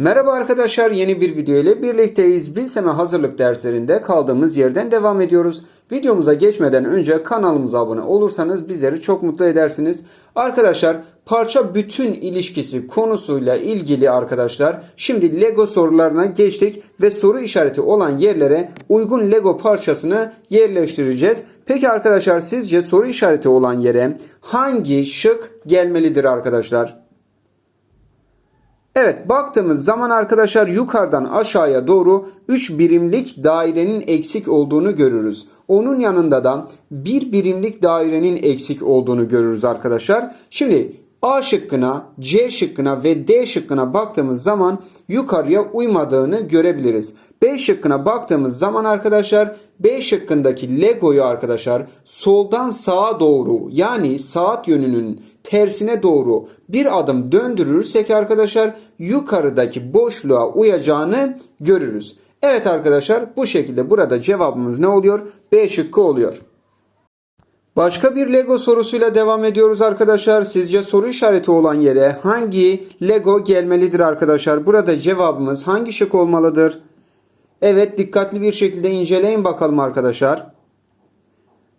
Merhaba arkadaşlar yeni bir video ile birlikteyiz. Bilseme hazırlık derslerinde kaldığımız yerden devam ediyoruz. Videomuza geçmeden önce kanalımıza abone olursanız bizleri çok mutlu edersiniz. Arkadaşlar parça bütün ilişkisi konusuyla ilgili arkadaşlar şimdi Lego sorularına geçtik ve soru işareti olan yerlere uygun Lego parçasını yerleştireceğiz. Peki arkadaşlar sizce soru işareti olan yere hangi şık gelmelidir arkadaşlar? Evet baktığımız zaman arkadaşlar yukarıdan aşağıya doğru 3 birimlik dairenin eksik olduğunu görürüz. Onun yanında da 1 birimlik dairenin eksik olduğunu görürüz arkadaşlar. Şimdi A şıkkına, C şıkkına ve D şıkkına baktığımız zaman yukarıya uymadığını görebiliriz. B şıkkına baktığımız zaman arkadaşlar B şıkkındaki Lego'yu arkadaşlar soldan sağa doğru yani saat yönünün tersine doğru bir adım döndürürsek arkadaşlar yukarıdaki boşluğa uyacağını görürüz. Evet arkadaşlar bu şekilde burada cevabımız ne oluyor? B şıkkı oluyor. Başka bir Lego sorusuyla devam ediyoruz arkadaşlar. Sizce soru işareti olan yere hangi Lego gelmelidir arkadaşlar? Burada cevabımız hangi şık olmalıdır? Evet dikkatli bir şekilde inceleyin bakalım arkadaşlar.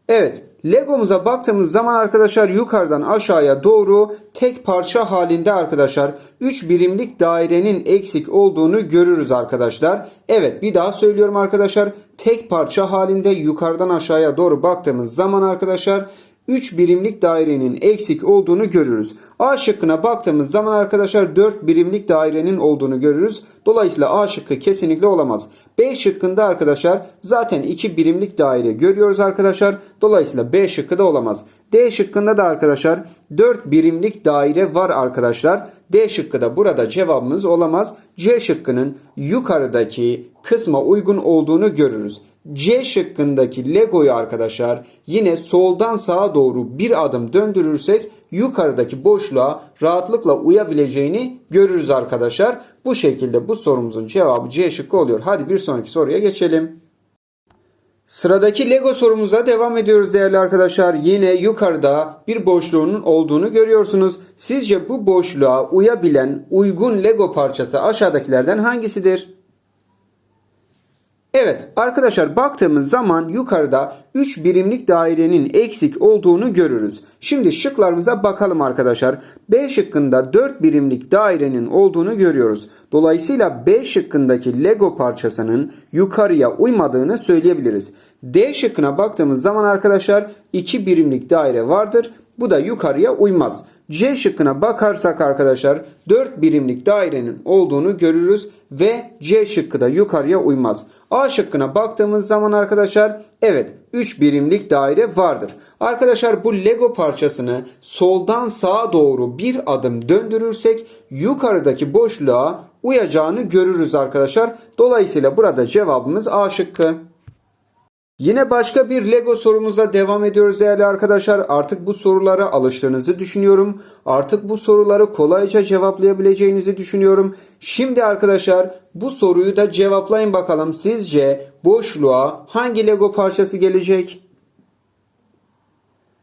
Evet Legomuza baktığımız zaman arkadaşlar yukarıdan aşağıya doğru tek parça halinde arkadaşlar 3 birimlik dairenin eksik olduğunu görürüz arkadaşlar. Evet bir daha söylüyorum arkadaşlar tek parça halinde yukarıdan aşağıya doğru baktığımız zaman arkadaşlar 3 birimlik dairenin eksik olduğunu görürüz. A şıkkına baktığımız zaman arkadaşlar 4 birimlik dairenin olduğunu görürüz. Dolayısıyla A şıkkı kesinlikle olamaz. B şıkkında arkadaşlar zaten 2 birimlik daire görüyoruz arkadaşlar. Dolayısıyla B şıkkı da olamaz. D şıkkında da arkadaşlar 4 birimlik daire var arkadaşlar. D şıkkı da burada cevabımız olamaz. C şıkkının yukarıdaki kısma uygun olduğunu görürüz. C şıkkındaki Lego'yu arkadaşlar yine soldan sağa doğru bir adım döndürürsek yukarıdaki boşluğa rahatlıkla uyabileceğini görürüz arkadaşlar. Bu şekilde bu sorumuzun cevabı C şıkkı oluyor. Hadi bir sonraki soruya geçelim. Sıradaki Lego sorumuza devam ediyoruz değerli arkadaşlar. Yine yukarıda bir boşluğunun olduğunu görüyorsunuz. Sizce bu boşluğa uyabilen uygun Lego parçası aşağıdakilerden hangisidir? Evet arkadaşlar baktığımız zaman yukarıda 3 birimlik dairenin eksik olduğunu görürüz. Şimdi şıklarımıza bakalım arkadaşlar. B şıkkında 4 birimlik dairenin olduğunu görüyoruz. Dolayısıyla B şıkkındaki Lego parçasının yukarıya uymadığını söyleyebiliriz. D şıkkına baktığımız zaman arkadaşlar 2 birimlik daire vardır. Bu da yukarıya uymaz. C şıkkına bakarsak arkadaşlar 4 birimlik dairenin olduğunu görürüz ve C şıkkı da yukarıya uymaz. A şıkkına baktığımız zaman arkadaşlar evet 3 birimlik daire vardır. Arkadaşlar bu Lego parçasını soldan sağa doğru bir adım döndürürsek yukarıdaki boşluğa uyacağını görürüz arkadaşlar. Dolayısıyla burada cevabımız A şıkkı. Yine başka bir Lego sorumuzla devam ediyoruz değerli arkadaşlar. Artık bu sorulara alıştığınızı düşünüyorum. Artık bu soruları kolayca cevaplayabileceğinizi düşünüyorum. Şimdi arkadaşlar bu soruyu da cevaplayın bakalım. Sizce boşluğa hangi Lego parçası gelecek?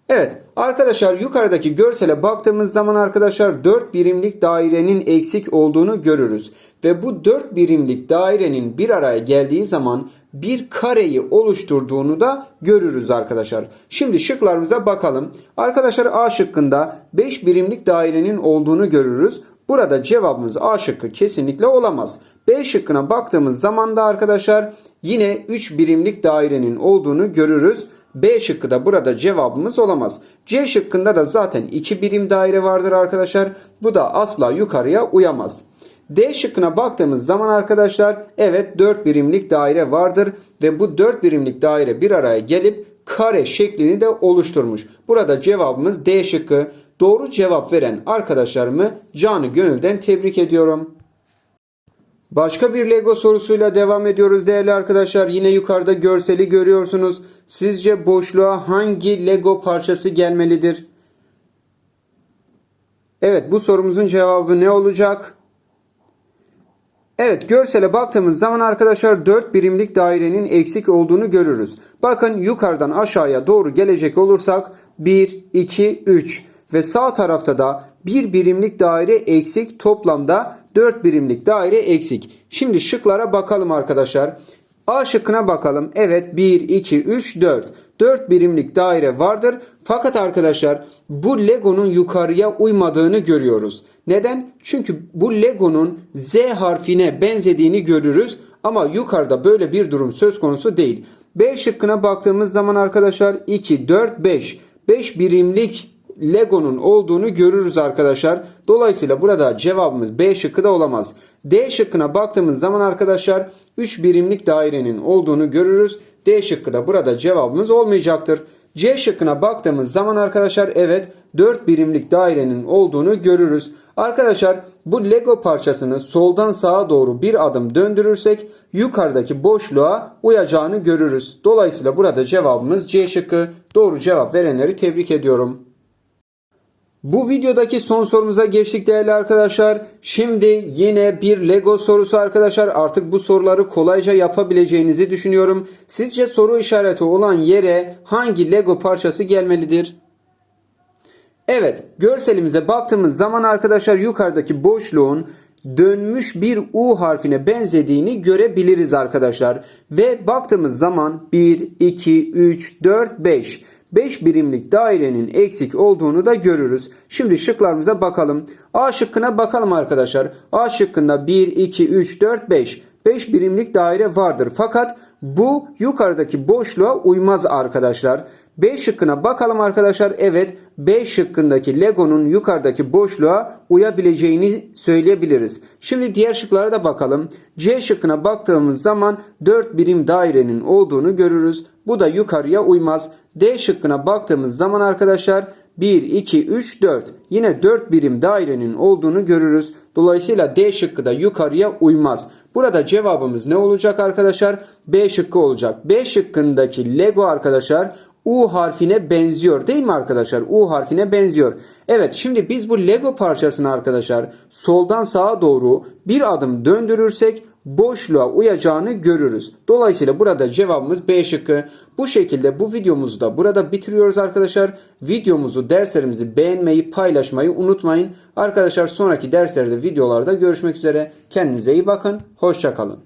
Evet arkadaşlar yukarıdaki görsele baktığımız zaman arkadaşlar 4 birimlik dairenin eksik olduğunu görürüz. Ve bu 4 birimlik dairenin bir araya geldiği zaman bir kareyi oluşturduğunu da görürüz arkadaşlar. Şimdi şıklarımıza bakalım. Arkadaşlar A şıkkında 5 birimlik dairenin olduğunu görürüz. Burada cevabımız A şıkkı kesinlikle olamaz. B şıkkına baktığımız zaman da arkadaşlar yine 3 birimlik dairenin olduğunu görürüz. B şıkkı da burada cevabımız olamaz. C şıkkında da zaten 2 birim daire vardır arkadaşlar. Bu da asla yukarıya uyamaz. D şıkkına baktığımız zaman arkadaşlar evet 4 birimlik daire vardır ve bu 4 birimlik daire bir araya gelip kare şeklini de oluşturmuş. Burada cevabımız D şıkkı. Doğru cevap veren arkadaşlarımı canı gönülden tebrik ediyorum. Başka bir Lego sorusuyla devam ediyoruz değerli arkadaşlar. Yine yukarıda görseli görüyorsunuz. Sizce boşluğa hangi Lego parçası gelmelidir? Evet bu sorumuzun cevabı ne olacak? Evet görsele baktığımız zaman arkadaşlar 4 birimlik dairenin eksik olduğunu görürüz. Bakın yukarıdan aşağıya doğru gelecek olursak 1, 2, 3 ve sağ tarafta da bir birimlik daire eksik toplamda 4 birimlik daire eksik. Şimdi şıklara bakalım arkadaşlar. A şıkkına bakalım. Evet 1, 2, 3, 4. 4 birimlik daire vardır. Fakat arkadaşlar bu Lego'nun yukarıya uymadığını görüyoruz. Neden? Çünkü bu Lego'nun Z harfine benzediğini görürüz. Ama yukarıda böyle bir durum söz konusu değil. B şıkkına baktığımız zaman arkadaşlar 2, 4, 5. 5 birimlik Lego'nun olduğunu görürüz arkadaşlar. Dolayısıyla burada cevabımız B şıkkı da olamaz. D şıkkına baktığımız zaman arkadaşlar 3 birimlik dairenin olduğunu görürüz. D şıkkı da burada cevabımız olmayacaktır. C şıkkına baktığımız zaman arkadaşlar evet 4 birimlik dairenin olduğunu görürüz. Arkadaşlar bu Lego parçasını soldan sağa doğru bir adım döndürürsek yukarıdaki boşluğa uyacağını görürüz. Dolayısıyla burada cevabımız C şıkkı. Doğru cevap verenleri tebrik ediyorum. Bu videodaki son sorumuza geçtik değerli arkadaşlar. Şimdi yine bir Lego sorusu arkadaşlar. Artık bu soruları kolayca yapabileceğinizi düşünüyorum. Sizce soru işareti olan yere hangi Lego parçası gelmelidir? Evet, görselimize baktığımız zaman arkadaşlar yukarıdaki boşluğun dönmüş bir U harfine benzediğini görebiliriz arkadaşlar. Ve baktığımız zaman 1, 2, 3, 4, 5. 5 birimlik dairenin eksik olduğunu da görürüz. Şimdi şıklarımıza bakalım. A şıkkına bakalım arkadaşlar. A şıkkında 1, 2, 3, 4, 5. 5 birimlik daire vardır. Fakat bu yukarıdaki boşluğa uymaz arkadaşlar. B şıkkına bakalım arkadaşlar. Evet B şıkkındaki Lego'nun yukarıdaki boşluğa uyabileceğini söyleyebiliriz. Şimdi diğer şıklara da bakalım. C şıkkına baktığımız zaman 4 birim dairenin olduğunu görürüz. Bu da yukarıya uymaz. D şıkkına baktığımız zaman arkadaşlar 1, 2, 3, 4. Yine 4 birim dairenin olduğunu görürüz. Dolayısıyla D şıkkı da yukarıya uymaz. Burada cevabımız ne olacak arkadaşlar? B şıkkı olacak. B şıkkındaki Lego arkadaşlar U harfine benziyor değil mi arkadaşlar? U harfine benziyor. Evet şimdi biz bu Lego parçasını arkadaşlar soldan sağa doğru bir adım döndürürsek boşluğa uyacağını görürüz. Dolayısıyla burada cevabımız B şıkkı. Bu şekilde bu videomuzu da burada bitiriyoruz arkadaşlar. Videomuzu, derslerimizi beğenmeyi, paylaşmayı unutmayın. Arkadaşlar sonraki derslerde, videolarda görüşmek üzere. Kendinize iyi bakın. Hoşçakalın.